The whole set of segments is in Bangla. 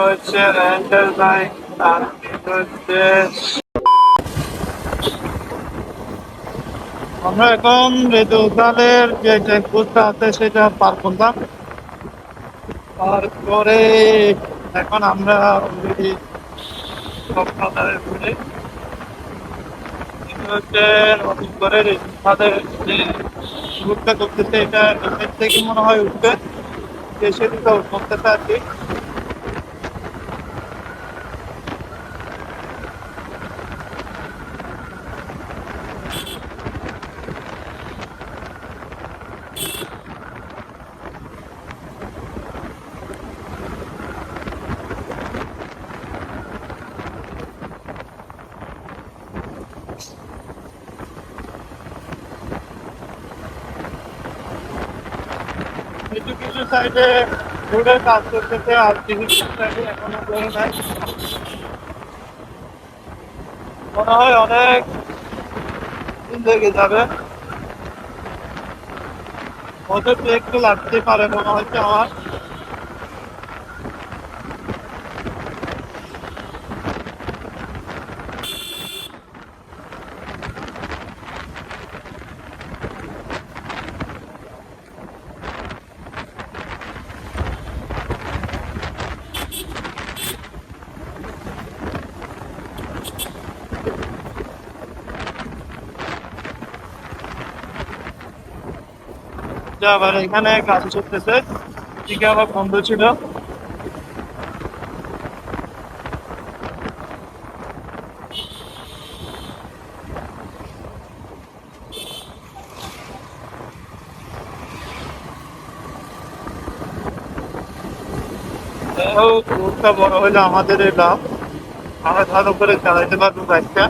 হচ্ছে আমরা এখন রেদুকালের যে চেকপোস্টটা আছে সেটা পার করলাম। পার করে এখন আমরা অলরেডি কক্সবাজারের ঘুরে হচ্ছে নতুন করে রেদুকালের যে রুটটা করতেছে এটা থেকে মনে হয় উঠবে। দেশে দিকে করতেছে আর কি। কিছু কিছু সাইডে রোডের কাজ করতেছে, আর কিছু কিছু সাইডে এখনও করে নাই। মনে হয় অনেক লেগে যাবে। ওদের একটু লাগতে পারে, মনে হচ্ছে আমার যে আবার এখানে কাজ চলতেছে এদিকে আবার বন্ধ ছিল। রোডটা বড় হইলে আমাদের লাভ আমরা ভালো করে চালাইতে পারব বাইকটা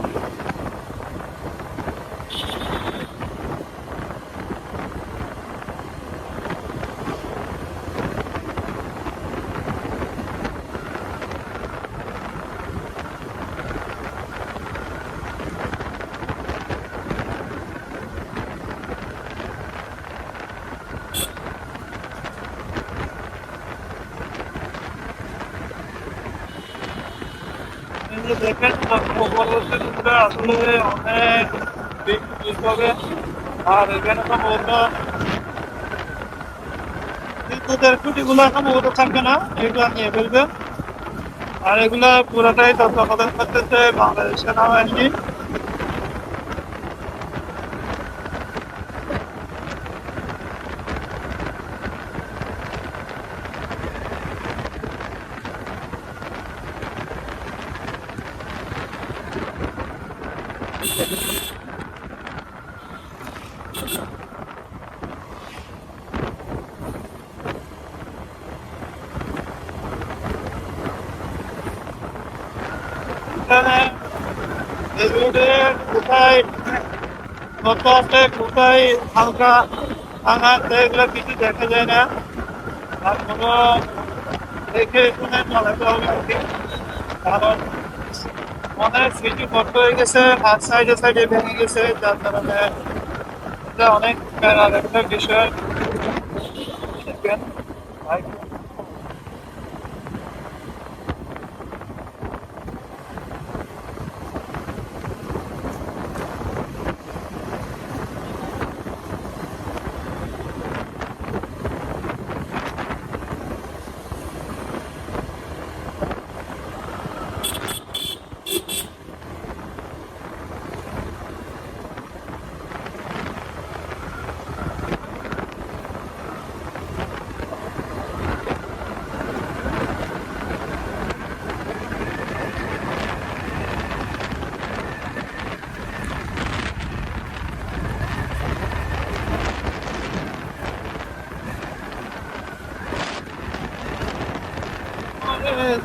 দেখেন আসলে অনেক দিক হবে আর এখানে সম্ভবত বিদ্যুতের খুঁটিগুলো সম্ভবত থাকবে না এগুলো নিয়ে ফেলবে আর এগুলা পুরোটাই তত্ত্বাবধান করতেছে বাংলাদেশ সেনাবাহিনী কোথায় কত আছে কোথায় হালকা ভাঙা এগুলো কিছু দেখা যায় না আর কোনো দেখে শুনে চালাতে হবে আর কি। কারণ অনেক সিটি কষ্ট হয়ে গেছে, হাত সাইডে সাইডে ভেঙে গেছে, যার কারণে অনেক প্যারার একটা বিষয়।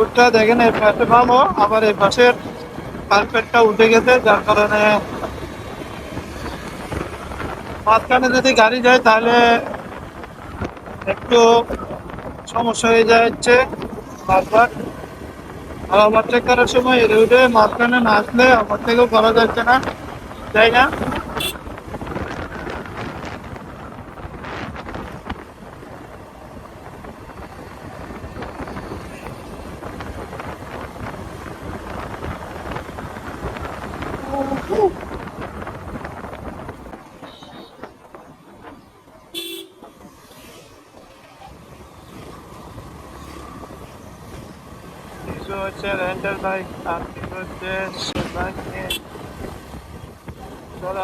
রোডটা দেখেন এর পাশে ভালো, আবার এই পাশের কার্পেটটা উঠে গেছে, যার কারণে মাঝখানে যদি গাড়ি যায় তাহলে একটু সমস্যা হয়ে যাচ্ছে বারবার। আর ওভারটেক করার সময় এই রোডে মাঝখানে না আসলে ওভারটেকও করা যাচ্ছে না তাই না। কিছু হচ্ছে রেন্টাল বাইক আর কিছু হচ্ছে বাইক নিয়ে চলে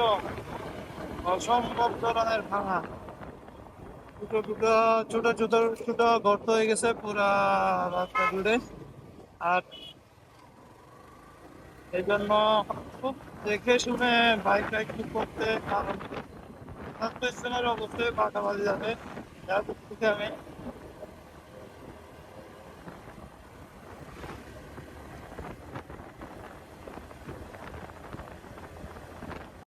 জিও অসম্ভব ধরনের ভাঙা। দুটো দুটো, ছোট ছোট ছোট গর্ত হয়ে গেছে পুরা রাস্তা জুড়ে। আর এই জন্য খুব দেখে শুনে বাইক রাইড করতে কারণ পাকা বাজে যাবে। যার থেকে আমি